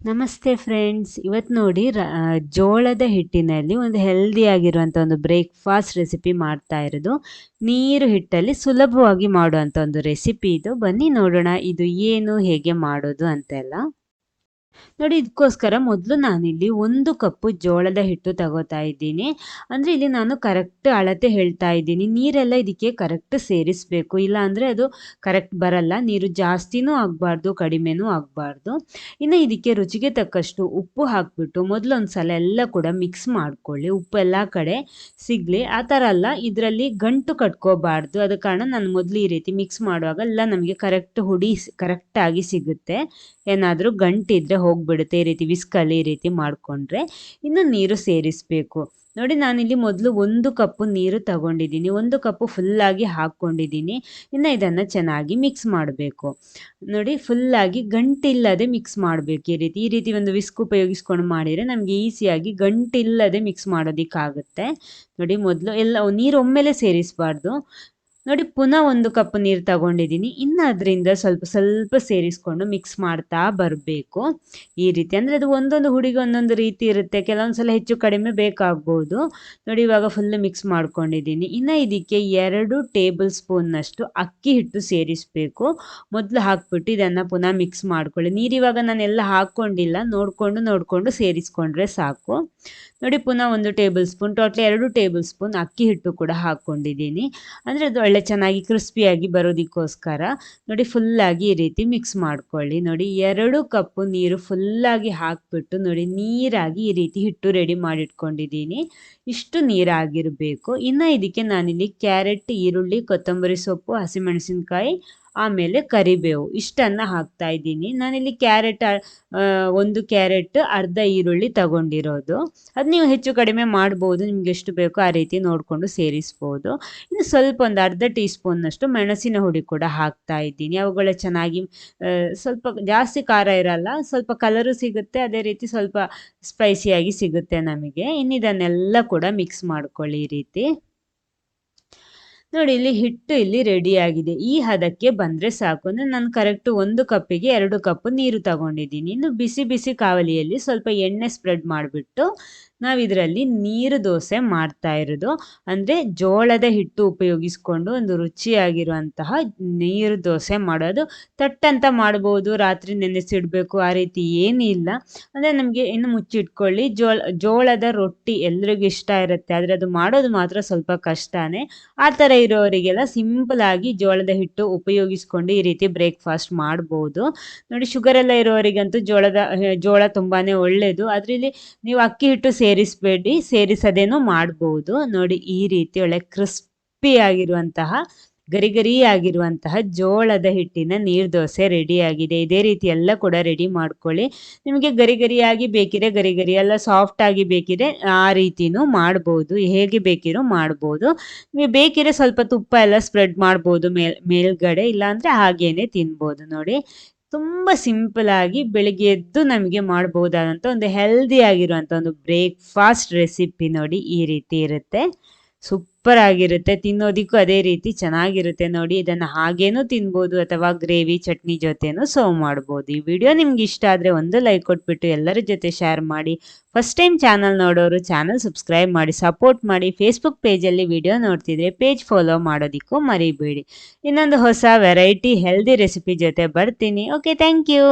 ನಮಸ್ತೆ ಫ್ರೆಂಡ್ಸ್. ಇವತ್ತು ನೋಡಿ ಜೋಳದ ಹಿಟ್ಟಿನಲ್ಲಿ ಒಂದು ಹೆಲ್ದಿ ಆಗಿರುವಂಥ ಒಂದು ಬ್ರೇಕ್ಫಾಸ್ಟ್ ರೆಸಿಪಿ ಮಾಡ್ತಾ ಇರೋದು. ನೀರು ಹಿಟ್ಟಲ್ಲಿ ಸುಲಭವಾಗಿ ಮಾಡುವಂಥ ಒಂದು ರೆಸಿಪಿ ಇದು. ಬನ್ನಿ ನೋಡೋಣ, ಇದು ಏನು, ಹೇಗೆ ಮಾಡೋದು ಅಂತೆಲ್ಲ. ನೋಡಿ ಇದಕ್ಕೋಸ್ಕರ ಮೊದಲು ನಾನಿಲ್ಲಿ ಒಂದು ಕಪ್ಪು ಜೋಳದ ಹಿಟ್ಟು ತಗೋತಾ ಇದ್ದೀನಿ. ಅಂದರೆ ಇಲ್ಲಿ ನಾನು ಕರೆಕ್ಟ್ ಅಳತೆ ಹೇಳ್ತಾ ಇದ್ದೀನಿ. ನೀರೆಲ್ಲ ಇದಕ್ಕೆ ಕರೆಕ್ಟ್ ಸೇರಿಸಬೇಕು. ಇಲ್ಲ ಅಂದರೆ ಅದು ಕರೆಕ್ಟ್ ಬರಲ್ಲ. ನೀರು ಜಾಸ್ತಿನೂ ಆಗಬಾರ್ದು, ಕಡಿಮೆನೂ ಆಗಬಾರ್ದು. ಇನ್ನು ಇದಕ್ಕೆ ರುಚಿಗೆ ತಕ್ಕಷ್ಟು ಉಪ್ಪು ಹಾಕ್ಬಿಟ್ಟು ಮೊದಲೊಂದು ಸಲ ಎಲ್ಲ ಕೂಡ ಮಿಕ್ಸ್ ಮಾಡ್ಕೊಳ್ಳಿ. ಉಪ್ಪು ಎಲ್ಲ ಕಡೆ ಸಿಗಲಿ. ಆ ಥರ ಅಲ್ಲ, ಇದರಲ್ಲಿ ಗಂಟು ಕಟ್ಕೋಬಾರ್ದು. ಅದ ಕಾರಣ ನಾನು ಮೊದಲು ಈ ರೀತಿ ಮಿಕ್ಸ್ ಮಾಡುವಾಗ ಎಲ್ಲ ನಮಗೆ ಕರೆಕ್ಟ್ ಹುಡಿ ಕರೆಕ್ಟಾಗಿ ಸಿಗುತ್ತೆ. ಏನಾದರೂ ಗಂಟಿದ್ರೆ ಹೋಗ್ಬಿಡುತ್ತೆ, ಈ ರೀತಿ ವಿಸ್ಕಲ್ಲಿ ಈ ರೀತಿ ಮಾಡಿಕೊಂಡ್ರೆ ಇನ್ನು ನೀರು ಸೇರಿಸಬೇಕು. ನೋಡಿ, ನಾನಿಲ್ಲಿ ಮೊದಲು ಒಂದು ಕಪ್ಪು ನೀರು ತಗೊಂಡಿದ್ದೀನಿ, ಒಂದು ಕಪ್ಪು ಫುಲ್ಲಾಗಿ ಹಾಕ್ಕೊಂಡಿದ್ದೀನಿ, ಇನ್ನು ಇದನ್ನು ಚೆನ್ನಾಗಿ ಮಿಕ್ಸ್ ಮಾಡಬೇಕು. ನೋಡಿ ಫುಲ್ಲಾಗಿ ಗಂಟಿಲ್ಲದೆ ಮಿಕ್ಸ್ ಮಾಡಬೇಕು ಈ ರೀತಿ. ಈ ರೀತಿ ಒಂದು ವಿಸ್ಕ್ ಉಪಯೋಗಿಸ್ಕೊಂಡು ಮಾಡಿದರೆ ನಮಗೆ ಈಸಿಯಾಗಿ ಗಂಟಿಲ್ಲದೆ ಮಿಕ್ಸ್ ಮಾಡೋದಕ್ಕಾಗುತ್ತೆ. ನೋಡಿ, ಮೊದಲು ಎಲ್ಲ ನೀರು ಒಮ್ಮೆಲೆ ಸೇರಿಸಬಾರ್ದು. ನೋಡಿ, ಪುನಃ ಒಂದು ಕಪ್ ನೀರು ತಗೊಂಡಿದ್ದೀನಿ ಇನ್ನು ಅದರಿಂದ ಸ್ವಲ್ಪ ಸ್ವಲ್ಪ ಸೇರಿಸ್ಕೊಂಡು ಮಿಕ್ಸ್ ಮಾಡ್ತಾ ಬರಬೇಕು. ಈ ರೀತಿ ಅಂದರೆ ಅದು ಒಂದೊಂದು ಹುಡಿಗೆ ಒಂದೊಂದು ರೀತಿ ಇರುತ್ತೆ. ಕೆಲವೊಂದು ಸಲ ಹೆಚ್ಚು ಕಡಿಮೆ ಬೇಕಾಗ್ಬೋದು. ನೋಡಿ, ಇವಾಗ ಫುಲ್ ಮಿಕ್ಸ್ ಮಾಡ್ಕೊಂಡಿದ್ದೀನಿ ಇನ್ನು ಇದಕ್ಕೆ ಎರಡು ಟೇಬಲ್ ಸ್ಪೂನ್ನಷ್ಟು ಅಕ್ಕಿ ಹಿಟ್ಟು ಸೇರಿಸಬೇಕು. ಮೊದಲು ಹಾಕ್ಬಿಟ್ಟು ಇದನ್ನು ಪುನಃ ಮಿಕ್ಸ್ ಮಾಡ್ಕೊಳ್ಳಿ. ನೀರು ಇವಾಗ ನಾನೆಲ್ಲ ಹಾಕ್ಕೊಂಡಿಲ್ಲ ನೋಡಿಕೊಂಡು ನೋಡಿಕೊಂಡು ಸೇರಿಸ್ಕೊಂಡ್ರೆ ಸಾಕು. ನೋಡಿ, ಪುನಃ ಒಂದು ಟೇಬಲ್ ಸ್ಪೂನ್ ಟೋಟ್ಲಿ ಎರಡು ಟೇಬಲ್ ಸ್ಪೂನ್ ಅಕ್ಕಿ ಹಿಟ್ಟು ಕೂಡ ಹಾಕ್ಕೊಂಡಿದ್ದೀನಿ ಅಂದರೆ ಅದು ಒಳ್ಳೆ ಚೆನ್ನಾಗಿ ಕ್ರಿಸ್ಪಿಯಾಗಿ ಬರೋದಕ್ಕೋಸ್ಕರ ನೋಡಿ ಫುಲ್ಲಾಗಿ ಈ ರೀತಿ ಮಿಕ್ಸ್ ಮಾಡ್ಕೊಳ್ಳಿ. ನೋಡಿ ಎರಡು ಕಪ್ಪು ನೀರು ಫುಲ್ಲಾಗಿ ಹಾಕ್ಬಿಟ್ಟು ನೋಡಿ ನೀರಾಗಿ ಈ ರೀತಿ ಹಿಟ್ಟು ರೆಡಿ ಮಾಡಿಟ್ಕೊಂಡಿದ್ದೀನಿ. ಇಷ್ಟು ನೀರಾಗಿರಬೇಕು. ಇನ್ನು ಇದಕ್ಕೆ ನಾನಿಲ್ಲಿ ಕ್ಯಾರೆಟ್ ಈರುಳ್ಳಿ, ಕೊತ್ತಂಬರಿ ಸೊಪ್ಪು, ಹಸಿಮೆಣಸಿನ್ಕಾಯಿ ಆಮೇಲೆ ಕರಿಬೇವು. ಇಷ್ಟನ್ನು ಹಾಕ್ತಾ ಇದ್ದೀನಿ. ನಾನಿಲ್ಲಿ ಕ್ಯಾರೆಟ್ ಒಂದು ಕ್ಯಾರೆಟ್, ಅರ್ಧ ಈರುಳ್ಳಿ ತಗೊಂಡಿರೋದು. ಅದು ನೀವು ಹೆಚ್ಚು ಕಡಿಮೆ ಮಾಡ್ಬೋದು. ನಿಮ್ಗೆ ಎಷ್ಟು ಬೇಕೋ ಆ ರೀತಿ ನೋಡಿಕೊಂಡು ಸೇರಿಸ್ಬೋದು. ಇನ್ನು ಸ್ವಲ್ಪ ಒಂದು ಅರ್ಧ ಟೀ ಸ್ಪೂನ್ನಷ್ಟು ಮೆಣಸಿನ ಹುಡಿ ಕೂಡ ಹಾಕ್ತಾ ಇದ್ದೀನಿ. ಅವುಗಳ ಚೆನ್ನಾಗಿ ಸ್ವಲ್ಪ ಜಾಸ್ತಿ ಖಾರ ಇರಲ್ಲ, ಸ್ವಲ್ಪ ಕಲರು ಸಿಗುತ್ತೆ. ಅದೇ ರೀತಿ ಸ್ವಲ್ಪ ಸ್ಪೈಸಿಯಾಗಿ ಸಿಗುತ್ತೆ ನಮಗೆ. ಇನ್ನು ಇದನ್ನೆಲ್ಲ ಕೂಡ ಮಿಕ್ಸ್ ಮಾಡ್ಕೊಳ್ಳಿ ಈ ರೀತಿ. ನೋಡಿ, ಇಲ್ಲಿ ಹಿಟ್ಟು ಇಲ್ಲಿ ರೆಡಿ ಆಗಿದೆ. ಈ ಹದಕ್ಕೆ ಬಂದ್ರೆ ಸಾಕು. ಅಂದರೆ ನಾನು ಕರೆಕ್ಟ್ ಒಂದು ಕಪ್ಪಿಗೆ ಎರಡು ಕಪ್ ನೀರು ತಗೊಂಡಿದ್ದೀನಿ. ಇನ್ನು ಬಿಸಿ ಬಿಸಿ ಕಾವಲಿಯಲ್ಲಿ ಸ್ವಲ್ಪ ಎಣ್ಣೆ ಸ್ಪ್ರೆಡ್ ಮಾಡಿಬಿಟ್ಟು ನಾವು ಇದರಲ್ಲಿ ನೀರು ದೋಸೆ ಮಾಡ್ತಾ ಇರೋದು. ಅಂದರೆ ಜೋಳದ ಹಿಟ್ಟು ಉಪಯೋಗಿಸ್ಕೊಂಡು ಒಂದು ರುಚಿಯಾಗಿರುವಂತಹ ನೀರು ದೋಸೆ ಮಾಡೋದು. ತಟ್ಟಂತ ಮಾಡ್ಬೋದು, ರಾತ್ರಿ ನೆನೆಸಿಡಬೇಕು, ಆ ರೀತಿ ಏನಿಲ್ಲ ಅಂದರೆ ನಮಗೆ ಇನ್ನು ಮುಚ್ಚಿಟ್ಕೊಳ್ಳಿ. ಜೋಳ, ಜೋಳದ ರೊಟ್ಟಿ ಎಲ್ರಿಗೂ ಇಷ್ಟ ಇರುತ್ತೆ. ಆದರೆ ಅದು ಮಾಡೋದು ಮಾತ್ರ ಸ್ವಲ್ಪ ಕಷ್ಟನೇ. ಆ ಥರ ಇರೋರಿಗೆಲ್ಲ ಸಿಂಪಲ್ ಆಗಿ ಜೋಳದ ಹಿಟ್ಟು ಉಪಯೋಗಿಸ್ಕೊಂಡು ಈ ರೀತಿ ಬ್ರೇಕ್ಫಾಸ್ಟ್ ಮಾಡ್ಬೋದು. ನೋಡಿ, ಶುಗರ್ ಎಲ್ಲ ಇರೋರಿಗಂತೂ ಜೋಳದ, ಜೋಳ ತುಂಬಾ ಒಳ್ಳೆಯದು ಅದರಲ್ಲಿ ನೀವು ಅಕ್ಕಿ ಹಿಟ್ಟು ಸೇರಿಸಬೇಡಿ, ಸೇರಿಸದೇನೂ ಮಾಡ್ಬೋದು. ನೋಡಿ, ಈ ರೀತಿ ಒಳ್ಳೆ ಕ್ರಿಸ್ಪಿ ಆಗಿರುವಂತಹ ಗರಿ ಗರಿ ಆಗಿರುವಂತಹ ಜೋಳದ ಹಿಟ್ಟಿನ ನೀರು ದೋಸೆ ರೆಡಿ ಆಗಿದೆ ಇದೇ ರೀತಿ ಎಲ್ಲ ಕೂಡ ರೆಡಿ ಮಾಡ್ಕೊಳ್ಳಿ. ನಿಮಗೆ ಗರಿ ಗರಿಯಾಗಿ ಬೇಕಿದ್ರೆ ಗರಿ ಗರಿ ಎಲ್ಲ ಸಾಫ್ಟ್ ಆಗಿ ಬೇಕಿದ್ರೆ ಆ ರೀತಿನೂ ಮಾಡ್ಬೋದು. ಹೇಗೆ ಬೇಕಿರೋ ಮಾಡ್ಬೋದು. ನೀವು ಬೇಕಿದ್ರೆ ಸ್ವಲ್ಪ ತುಪ್ಪ ಎಲ್ಲ ಸ್ಪ್ರೆಡ್ ಮಾಡ್ಬೋದು ಮೇಲ್, ಮೇಲ್ಗಡೆ, ಇಲ್ಲಾಂದರೆ ಹಾಗೇನೆ ತಿನ್ಬೋದು. ನೋಡಿ ತುಂಬ ಸಿಂಪಲ್ ಆಗಿ ಬೆಳಿಗ್ಗೆ ಎದ್ದು ನಮಗೆ ಮಾಡಬಹುದಾದಂತ ಒಂದು ಹೆಲ್ದಿ ಆಗಿರುವಂಥ ಒಂದು ಬ್ರೇಕ್ಫಾಸ್ಟ್ ರೆಸಿಪಿ ನೋಡಿ ಈ ರೀತಿ ಇರುತ್ತೆ. ಸೂಪರ್ ಆಗಿರುತ್ತೆ ತಿನ್ನೋದಿಕ್ಕೂ ಅದೇ ರೀತಿ ಚೆನ್ನಾಗಿರುತ್ತೆ ನೋಡಿ, ಇದನ್ನು ಹಾಗೇನೂ ತಿನ್ಬೋದು ಅಥವಾ ಗ್ರೇವಿ, ಚಟ್ನಿ ಜೊತೆನೂ ಸರ್ವ್ ಮಾಡ್ಬೋದು. ಈ ವಿಡಿಯೋ ನಿಮ್ಗೆ ಇಷ್ಟ ಆದರೆ ಒಂದು ಲೈಕ್ ಕೊಟ್ಬಿಟ್ಟು ಎಲ್ಲರ ಜೊತೆ ಶೇರ್ ಮಾಡಿ. ಫಸ್ಟ್ ಟೈಮ್ ಚಾನಲ್ ನೋಡೋರು ಚಾನಲ್ ಸಬ್ಸ್ಕ್ರೈಬ್ ಮಾಡಿ ಸಪೋರ್ಟ್ ಮಾಡಿ ಫೇಸ್ಬುಕ್ ಪೇಜಲ್ಲಿ ವಿಡಿಯೋ ನೋಡ್ತಿದ್ರೆ ಪೇಜ್ ಫಾಲೋ ಮಾಡೋದಕ್ಕೂ ಮರಿಬೇಡಿ. ಇನ್ನೊಂದು ಹೊಸ ವೆರೈಟಿ ಹೆಲ್ದಿ ರೆಸಿಪಿ ಜೊತೆ ಬರ್ತೀನಿ. Okay thank you